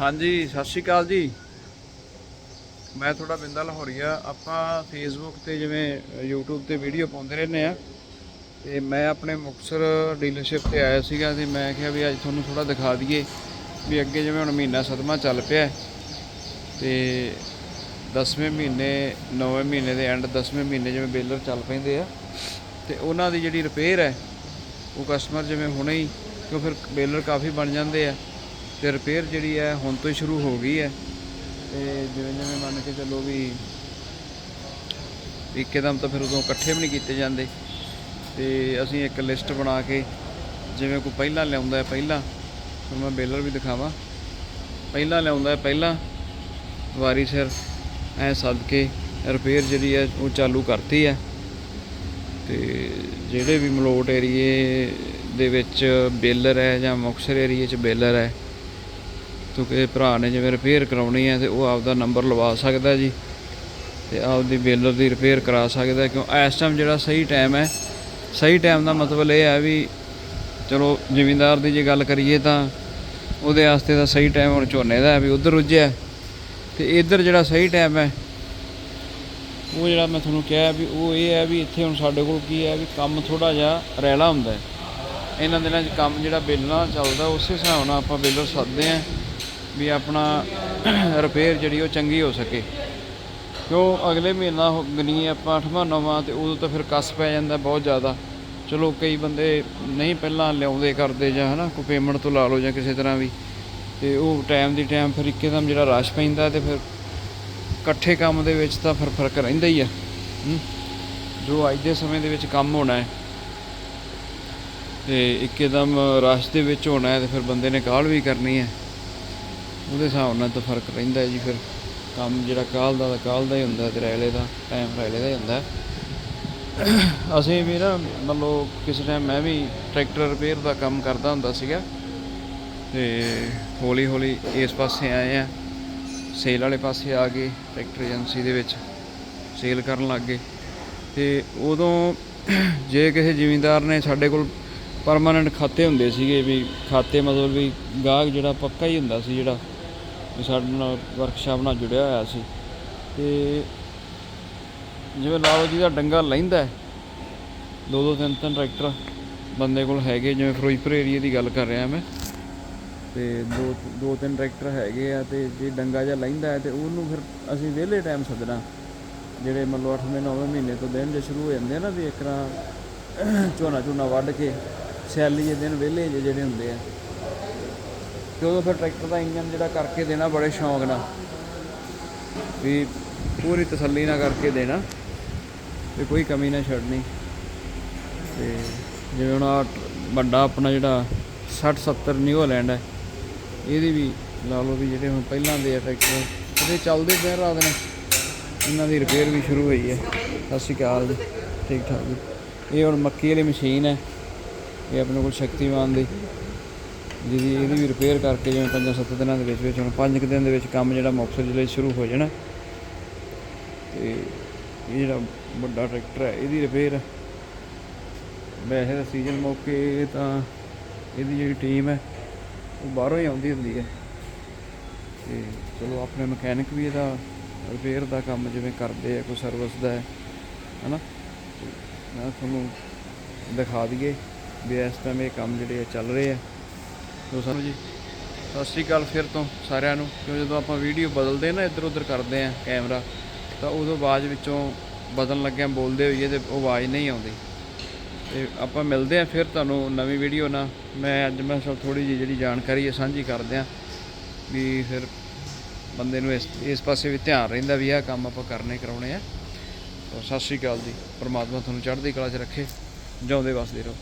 ਹਾਂਜੀ, ਸਤਿ ਸ਼੍ਰੀ ਅਕਾਲ ਜੀ। ਮੈਂ ਤੁਹਾਡਾ ਬਿੰਦਾ ਲਾਹੌਰੀਆ। ਆਪਾਂ ਫੇਸਬੁੱਕ ਤੇ ਜਿਵੇਂ, YouTube ਤੇ ਵੀਡੀਓ ਪਾਉਂਦੇ ਰਹਿੰਦੇ ਆ ਤੇ ਮੈਂ ਆਪਣੇ ਮੁਕਤਸਰ ਡੀਲਰਸ਼ਿਪ ਤੇ ਆਇਆ ਸੀਗਾ ਤੇ ਮੈਂ ਕਿਹਾ ਵੀ ਅੱਜ ਤੁਹਾਨੂੰ ਥੋੜਾ ਦਿਖਾ ਦਈਏ ਵੀ ਅੱਗੇ ਜਿਵੇਂ ਹੁਣ ਮਹੀਨਾ ਸਦਮਾ ਚੱਲ ਪਿਆ ਹੈ। ਤੇ 10ਵੇਂ ਮਹੀਨੇ 9ਵੇਂ ਮਹੀਨੇ ਦੇ ਐਂਡ 10ਵੇਂ ਮਹੀਨੇ ਜਿਵੇਂ ਬੇਲਰ ਚੱਲ ਪੈਂਦੇ ਆ। ਤੇ ਉਹਨਾਂ ਦੀ ਜਿਹੜੀ ਰਿਪੇਅਰ ਹੈ, ਉਹ ਕਸਟਮਰ ਜਿਵੇਂ ਹੁਣੇ ਹੀ ਕਿਉਂ ਫਿਰ ਬੇਲਰ ਕਾਫੀ ਬਣ ਜਾਂਦੇ ਆ। ਤੇ ਰਿਪੇਅਰ ਜਿਹੜੀ ਹੈ ਹੁਣ ਤੋਂ ਹੀ ਸ਼ੁਰੂ ਹੋ ਗਈ ਹੈ। ਤੇ ਜਿਵੇਂ ਜਿਵੇਂ ਮੰਨ ਕੇ ਚੱਲੋ ਵੀ ਇੱਕਦਮ ਤਾਂ ਫਿਰ ਉਦੋਂ ਇਕੱਠੇ ਵੀ ਨਹੀਂ ਕੀਤੇ ਜਾਂਦੇ। ਤੇ ਅਸੀਂ ਇੱਕ ਲਿਸਟ ਬਣਾ ਕੇ ਜਿਵੇਂ ਕੋਈ ਪਹਿਲਾਂ ਲਿਆਉਂਦਾ ਹੈ ਪਹਿਲਾਂ, ਹੁਣ ਮੈਂ ਬੇਲਰ ਵੀ ਦਿਖਾਵਾਂ। ਪਹਿਲਾਂ ਲਿਆਉਂਦਾ ਹੈ ਪਹਿਲਾਂ, ਵਾਰੀ ਸਿਰ ਐ ਸੱਦ ਕੇ ਰਿਪੇਅਰ ਜਿਹੜੀ ਹੈ ਉਹ ਚਾਲੂ ਕਰਤੀ ਹੈ। ਤੇ ਜਿਹੜੇ ਵੀ ਮਲੋਟ ਏਰੀਏ ਦੇ ਵਿੱਚ ਬੇਲਰ ਹੈ ਜਾਂ ਮੁਕਤਸਰ ਏਰੀਏ 'ਚ ਬੇਲਰ ਹੈ ਤੋਂ ਕਿਸੇ ਭਰਾ ਨੇ ਜਿਵੇਂ ਰਿਪੇਅਰ ਕਰਾਉਣੀ ਹੈ ਤੇ ਉਹ ਆਪਦਾ ਨੰਬਰ ਲਵਾ ਸਕਦਾ ਜੀ ਤੇ ਆਪਦੀ ਬੇਲਰ ਦੀ ਰਿਪੇਅਰ ਕਰਾ ਸਕਦਾ ਕਿਉਂ? ਇਸ ਟਾਈਮ ਜਿਹੜਾ ਸਹੀ ਟਾਈਮ ਹੈ, ਸਹੀ ਟਾਈਮ ਦਾ ਮਤਲਬ ਇਹ ਹੈ ਵੀ ਚਲੋ ਜ਼ਿਮੀਂਦਾਰ ਦੀ ਜੇ ਗੱਲ ਕਰੀਏ ਤਾਂ ਉਹਦੇ ਵਾਸਤੇ ਤਾਂ ਸਹੀ ਟਾਈਮ ਹੁਣ ਝੋਨੇ ਦਾ ਹੈ ਵੀ ਉਧਰ ਰੁੱਝਿਆ ਤੇ ਇੱਧਰ ਜਿਹੜਾ ਸਹੀ ਟਾਈਮ ਹੈ, ਉਹ ਜਿਹੜਾ ਮੈਂ ਤੁਹਾਨੂੰ ਕਿਹਾ ਵੀ ਉਹ ਇਹ ਹੈ ਵੀ ਇੱਥੇ ਹੁਣ ਸਾਡੇ ਕੋਲ ਕੀ ਹੈ ਵੀ ਕੰਮ ਥੋੜਾ ਜਿਹਾ ਰੈਲਾ ਹੁੰਦਾ ਹੈ। ਇਹਨਾਂ ਦਿਨਾਂ 'ਚ ਕੰਮ ਜਿਹੜਾ ਬੇਲਣਾ ਚੱਲਦਾ, ਉਸੇ ਹਿਸਾਬ ਨਾਲ ਆਪਾਂ ਬੇਲਰ ਸੱਦਦੇ ਆਂ ਵੀ ਆਪਣਾ ਰਿਪੇਅਰ ਜਿਹੜੀ ਉਹ ਚੰਗੀ ਹੋ ਸਕੇ। ਕਿਉਂ? ਅਗਲੇ ਮਹੀਨਾ ਹੋ- ਗਣੀ ਆਪਾਂ ਅੱਠਵਾਂ, ਨਵਾਂ ਤੇ ਉਦੋਂ ਤਾਂ ਫਿਰ ਕੱਸ ਪੈ ਜਾਂਦਾ ਬਹੁਤ ਜ਼ਿਆਦਾ। ਚਲੋ ਕਈ ਬੰਦੇ ਨਹੀਂ ਪਹਿਲਾਂ ਲਿਆਉਂਦੇ ਕਰਦੇ ਜਾਂ ਹਨਾ, ਕੋਈ ਪੇਮੈਂਟ ਤੋਂ ਲਾ ਲਓ ਜਾਂ ਕਿਸੇ ਤਰ੍ਹਾਂ ਵੀ। ਤੇ ਉਹ ਟਾਈਮ ਦੀ ਟਾਈਮ ਫਿਰ ਇੱਕਦਮ ਜਿਹੜਾ ਰਸ਼ ਪੈਂਦਾ ਤੇ ਫਿਰ ਇਕੱਠੇ ਕੰਮ ਦੇ ਵਿੱਚ ਤਾਂ ਫਿਰ ਫ਼ਰਕ ਰਹਿੰਦਾ ਹੀ ਆ। ਜੋ ਅੱਜ ਦੇ ਸਮੇਂ ਦੇ ਵਿੱਚ ਕੰਮ ਹੋਣਾ ਹੈ ਤੇ ਇੱਕਦਮ ਰਸ਼ ਦੇ ਵਿੱਚ ਹੋਣਾ ਹੈ ਤੇ ਫਿਰ ਬੰਦੇ ਨੇ ਕਾਲ ਵੀ ਕਰਨੀ ਹੈ। ਉਹਦੇ ਹਿਸਾਬ ਨਾਲ ਤਾਂ ਫ਼ਰਕ ਰਹਿੰਦਾ ਹੈ ਜੀ ਫਿਰ। ਕੰਮ ਜਿਹੜਾ ਕਾਲ ਦਾ ਤਾਂ ਕਾਲ ਦਾ ਹੀ ਹੁੰਦਾ, ਤੇ ਰੈਲੇ ਦਾ ਟਾਈਮ ਰੈਲੇ ਦਾ ਹੀ ਹੁੰਦਾ। ਅਸੀਂ ਵੀ ਨਾ ਮੰਨ ਲਓ ਕਿਸੇ ਟਾਈਮ ਮੈਂ ਵੀ ਟਰੈਕਟਰ ਰਿਪੇਅਰ ਦਾ ਕੰਮ ਕਰਦਾ ਹੁੰਦਾ ਸੀਗਾ। ਤੇ ਹੌਲੀ ਹੌਲੀ ਇਸ ਪਾਸੇ ਆਏ ਆ। ਸੇਲ ਵਾਲੇ ਪਾਸੇ ਆ ਗਏ ਟਰੈਕਟਰ ਏਜੰਸੀ ਦੇ ਵਿੱਚ ਸੇਲ ਕਰਨ ਲੱਗ ਗਏ। ਤੇ ਉਦੋਂ ਜੇ ਕਿਸੇ ਜ਼ਿਮੀਂਦਾਰ ਨੇ ਸਾਡੇ ਕੋਲ ਪਰਮਾਨੈਂਟ ਖਾਤੇ ਹੁੰਦੇ ਸੀਗੇ ਵੀ, ਖਾਤੇ ਮਤਲਬ ਵੀ ਗਾਹਕ ਜਿਹੜਾ ਪੱਕਾ ਹੀ ਹੁੰਦਾ ਸੀ ਜਿਹੜਾ ਸਾਡੇ ਨਾਲ ਵਰਕਸ਼ਾਪ ਨਾਲ ਜੁੜਿਆ ਹੋਇਆ ਸੀ। ਤੇ ਜਿਵੇਂ ਲਾ ਲਓ ਦਾ ਡੰਗਾ ਲੈਂਦਾ ਹੈ, ਦੋ ਦੋ ਤਿੰਨ ਤਿੰਨ ਟਰੈਕਟਰ ਬੰਦੇ ਕੋਲ ਹੈਗੇ ਜਿਵੇਂ ਫਿਰੋਜ਼ਪੁਰ ਏਰੀਆ ਦੀ ਗੱਲ ਕਰ ਰਿਹਾ ਮੈਂ। ਤੇ ਦੋ ਦੋ ਤਿੰਨ ਟਰੈਕਟਰ ਹੈਗੇ ਆ ਤੇ ਜੇ ਡੰਗਾ ਜਿਹਾ ਲੈਂਦਾ ਹੈ ਤੇ ਉਹਨੂੰ ਫਿਰ ਅਸੀਂ ਵਿਹਲੇ ਟਾਈਮ ਸੱਦਣਾ। ਜਿਹੜੇ ਮੰਨ ਲਓ 8ਵੇਂ 9ਵੇਂ ਮਹੀਨੇ ਤੋਂ ਦਿਨ ਜੇ ਸ਼ੁਰੂ ਹੋ ਜਾਂਦੇ ਆ ਨਾ ਵੀ ਇਕਰਾ ਝੋਨਾ ਝੋਨਾ ਵੱਢ ਕੇ ਸਿਆਲੀ ਦੇ ਦਿਨ ਵਿਹਲੇ ਜਿਹੇ ਜਿਹੜੇ ਹੁੰਦੇ ਆ। ਤੇ ਉਦੋਂ ਫਿਰ ਟਰੈਕਟਰ ਦਾ ਇੰਜਨ ਜਿਹੜਾ ਕਰਕੇ ਦੇਣਾ ਬੜੇ ਸ਼ੌਂਕ ਨਾਲ। ਵੀ ਪੂਰੀ ਤਸੱਲੀ ਨਾਲ ਕਰਕੇ ਦੇਣਾ ਵੀ ਕੋਈ ਕਮੀ ਨਾ ਛੱਡਣੀ। ਤੇ ਜਿਵੇਂ ਹੁਣ ਆਹ ਵੱਡਾ ਆਪਣਾ ਜਿਹੜਾ 60 70 ਨਿਊਜ਼ੀਲੈਂਡ ਹੈ, ਇਹਦੀ ਵੀ ਲਾ ਲਓ ਵੀ ਜਿਹੜੇ ਹੁਣ ਪਹਿਲਾਂ ਦੇ ਆ ਟਰੈਕਟਰ, ਇਹਦੇ ਚੱਲਦੇ ਪਏ ਰਾਤ ਨੇ। ਇਹਨਾਂ ਦੀ ਰਿਪੇਅਰ ਵੀ ਸ਼ੁਰੂ ਹੋਈ ਹੈ। ਸਤਿ ਸ਼੍ਰੀ ਅਕਾਲ ਜੀ ਠੀਕ ਠਾਕ ਜੀ। ਇਹ ਹੁਣ ਮੱਕੀ ਵਾਲੀ ਮਸ਼ੀਨ ਹੈ, ਇਹ ਆਪਣੇ ਕੋਲ ਸ਼ਕਤੀਮਾਨ ਦੀ। ਜਿਹਦੀ ਇਹਦੀ ਵੀ ਰਿਪੇਅਰ ਕਰਕੇ ਜਿਵੇਂ 5-7 ਦਿਨਾਂ ਦੇ ਵਿੱਚ ਵਿੱਚ ਹੁਣ 5 ਦਿਨ ਦੇ ਵਿੱਚ ਕੰਮ ਜਿਹੜਾ ਮੁਕਤਸਰ ਜ਼ਿਲ੍ਹੇ ਸ਼ੁਰੂ ਹੋ ਜਾਣਾ। ਤੇ ਇਹ ਜਿਹੜਾ ਵੱਡਾ ਟਰੈਕਟਰ ਹੈ, ਇਹਦੀ ਰਿਪੇਅਰ ਵੈਸੇ ਤਾਂ ਸੀਜ਼ਨ ਮੌਕੇ ਤਾਂ ਇਹਦੀ ਜਿਹੜੀ ਟੀਮ ਹੈ, ਉਹ ਬਾਹਰੋਂ ਹੀ ਆਉਂਦੀ ਹੁੰਦੀ ਹੈ। ਤੇ ਚਲੋ ਆਪਣੇ ਮਕੈਨਿਕ ਵੀ ਇਹਦਾ ਰਿਪੇਅਰ ਦਾ ਕੰਮ ਜਿਵੇਂ ਕਰਦੇ ਆ, ਕੋਈ ਸਰਵਿਸ ਦਾ ਹੈ, ਹਨਾ? ਮੈਂ ਤੁਹਾਨੂੰ ਦਿਖਾ ਦਈਏ ਵੀ ਇਸ ਟਾਈਮ ਇਹ ਕੰਮ ਜਿਹੜੇ ਆ ਚੱਲ ਰਹੇ ਆ। ਤੋ ਸਾਨੂੰ ਜੀ। ਸਤਿ ਸ਼੍ਰੀ ਅਕਾਲ ਫਿਰ ਤੋਂ ਸਾਰਿਆਂ ਨੂੰ। ਕਿਉਂ ਜਦੋਂ ਆਪਾਂ ਵੀਡੀਓ ਬਦਲਦੇ ਨਾ ਇੱਧਰ ਉੱਧਰ ਕਰਦੇ ਆ ਕੈਮਰਾ ਤਾਂ ਉਦੋਂ ਆਵਾਜ਼ ਵਿੱਚੋਂ ਬਦਲਣ ਲੱਗਿਆ ਬੋਲਦੇ ਹੋਈਏ ਤੇ ਉਹ ਆਵਾਜ਼ ਨਹੀਂ ਆਉਂਦੀ। ਤੇ ਆਪਾਂ ਮਿਲਦੇ ਆ ਫਿਰ ਤੁਹਾਨੂੰ ਨਵੀਂ ਵੀਡੀਓ ਨਾਲ। ਮੈਂ ਅੱਜ ਮੈਂ ਸਭ ਥੋੜੀ ਜਿਹੀ ਜਿਹੜੀ ਜਾਣਕਾਰੀ ਹੈ, ਸਾਂਝੀ ਕਰਦੇ ਆ ਵੀ ਫਿਰ ਬੰਦੇ ਨੂੰ ਇਸ ਇਸ ਪਾਸੇ ਵੀ ਧਿਆਨ ਰਹਿੰਦਾ ਵੀ ਆਹ ਕੰਮ ਆਪਾਂ ਕਰਨੇ ਕਰਾਉਣੇ ਆ। ਸਤਿ ਸ਼੍ਰੀ ਅਕਾਲ ਜੀ। ਪ੍ਰਮਾਤਮਾ ਤੁਹਾਨੂੰ ਚੜ੍ਹਦੀ ਕਲਾ 'ਚ ਰੱਖੇ। ਜਿਉਂਦੇ ਵਸਦੇ ਰਹੋ।